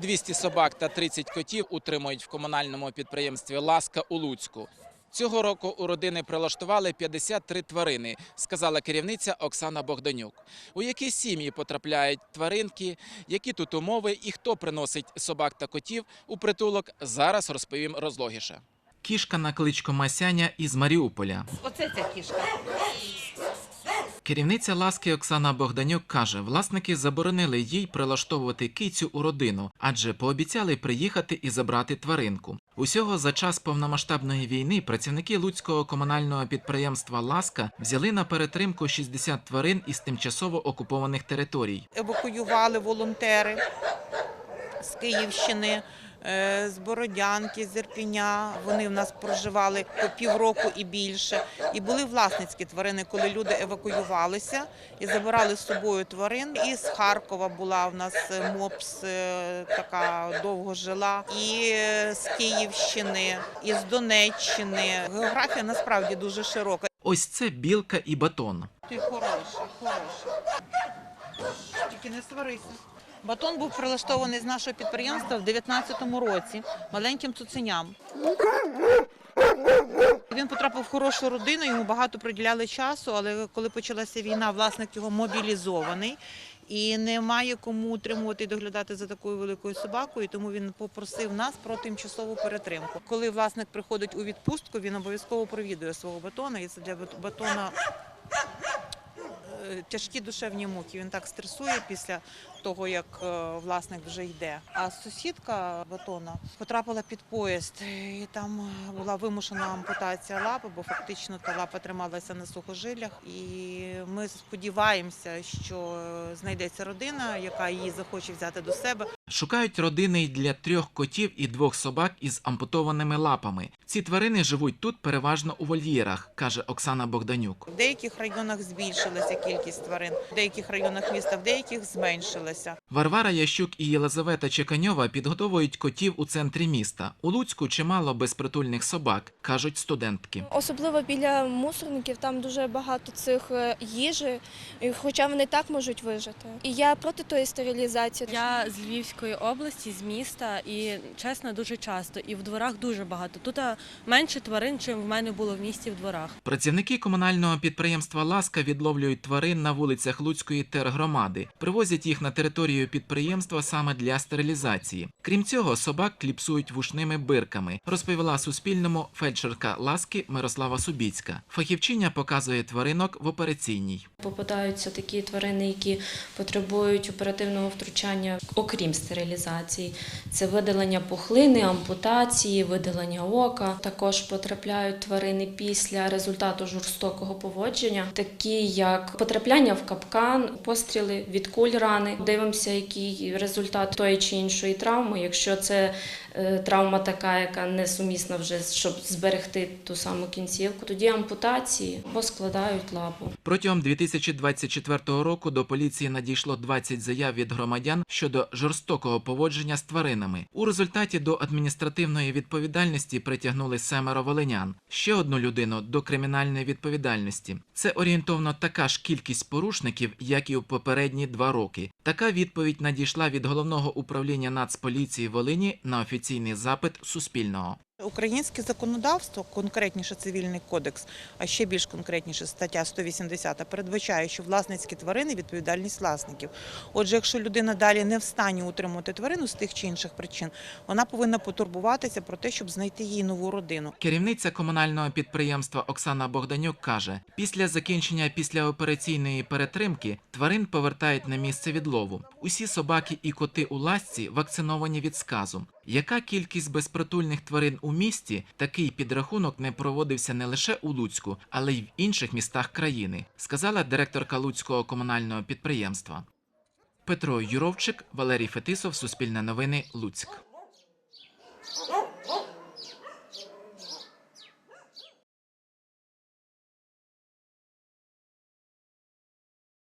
200 собак та 30 котів утримують в комунальному підприємстві Ласка у Луцьку. Цього року у родини прилаштували 53 тварини, сказала керівниця Оксана Богданюк. У які сім'ї потрапляють тваринки, які тут умови і хто приносить собак та котів у притулок, зараз розповім розлогіше. Кішка на кличку Масяня із Маріуполя. Оце ця кішка. Керівниця ласки Оксана Богданюк каже, власники заборонили їй прилаштовувати кицю у родину, адже пообіцяли приїхати і забрати тваринку. Усього за час повномасштабної війни працівники луцького комунального підприємства Ласка взяли на перетримку 60 тварин із тимчасово окупованих територій. Евакуювали волонтери з Київщини, з Бородянки, з Ірпіня. Вони в нас проживали по півроку і більше. І були власницькі тварини, коли люди евакуювалися і забирали з собою тварин. І з Харкова була в нас е, мопс, е, така довго жила, і е, з Київщини, і з Донеччини. Географія насправді дуже широка. Ось це білка і батон. Ти хороший, хороший. Тільки не сварися. Батон був прилаштований з нашого підприємства в 2019 році маленьким цуценям. Він потрапив в хорошу родину, йому багато приділяли часу, але коли почалася війна, власник його мобілізований і немає кому утримувати і доглядати за такою великою собакою, тому він попросив нас про тимчасову перетримку. Коли власник приходить у відпустку, він обов'язково провідує свого батона, і це для батона е, тяжкі душевні муки. Він так стресує після того, як е, власник вже йде. А сусідка батона потрапила під поїзд, і там е, була вимушена ампутація лапи, бо фактично та лапа трималася на сухожилях. І ми сподіваємося, що е, знайдеться родина, яка її захоче взяти до себе. Шукають родини й для трьох котів і двох собак із ампутованими лапами. Ці тварини живуть тут переважно у вольєрах, каже Оксана Богданюк. В деяких районах збільшилася кількість тварин, в деяких районах міста, в деяких зменшилася. Варвара Ящук і Єлизавета Чеканьова підготовують котів у центрі міста. У Луцьку чимало безпритульних собак, кажуть студентки. Особливо біля мусорників там дуже багато цих е, їжі, хоча вони так можуть вижити. І я проти тої стерилізації. Я з Львівської області, з міста, і чесно, дуже часто. І в дворах дуже багато. Тут менше тварин, чим в мене було в місті в дворах. Працівники комунального підприємства Ласка відловлюють тварин на вулицях Луцької тергромади, привозять їх на територію підприємства саме для стерилізації. Крім цього, собак кліпсують вушними бирками, розповіла Суспільному фельдшерка Ласки Мирослава Субіцька. Фахівчиня показує тваринок в операційній. Попадаються такі тварини, які потребують оперативного втручання, окрім стерилізації. Це видалення пухлини, ампутації, видалення ока. Також потрапляють тварини після результату жорстокого поводження, такі як потрапляння в капкан, постріли від куль рани. Дивимося, який результат тої чи іншої травми. Якщо це травма така, яка несумісна вже щоб зберегти ту саму кінцівку, тоді ампутації або складають лапу. Протягом 2024 року до поліції надійшло 20 заяв від громадян щодо жорстокого поводження з тваринами. У результаті до адміністративної відповідальності притягнули семеро волинян. Ще одну людину до кримінальної відповідальності. Це орієнтовно така ж кількість порушників, як і у попередні два роки. Така відповідь надійшла від головного управління Нацполіції Волині на офіційний запит Суспільного. Українське законодавство, конкретніше цивільний кодекс, а ще більш конкретніше стаття 180, передбачає, що власницькі тварини відповідальність власників. Отже, якщо людина далі не в стані утримувати тварину з тих чи інших причин, вона повинна потурбуватися про те, щоб знайти їй нову родину. Керівниця комунального підприємства Оксана Богданюк каже: після закінчення післяопераційної перетримки тварин повертають на місце відлову. Усі собаки і коти у ласці вакциновані від сказу. Яка кількість безпритульних тварин у місті? Такий підрахунок не проводився не лише у Луцьку, але й в інших містах країни, сказала директорка Луцького комунального підприємства. Петро Юровчик, Валерій Фетисов, Суспільне новини, Луцьк.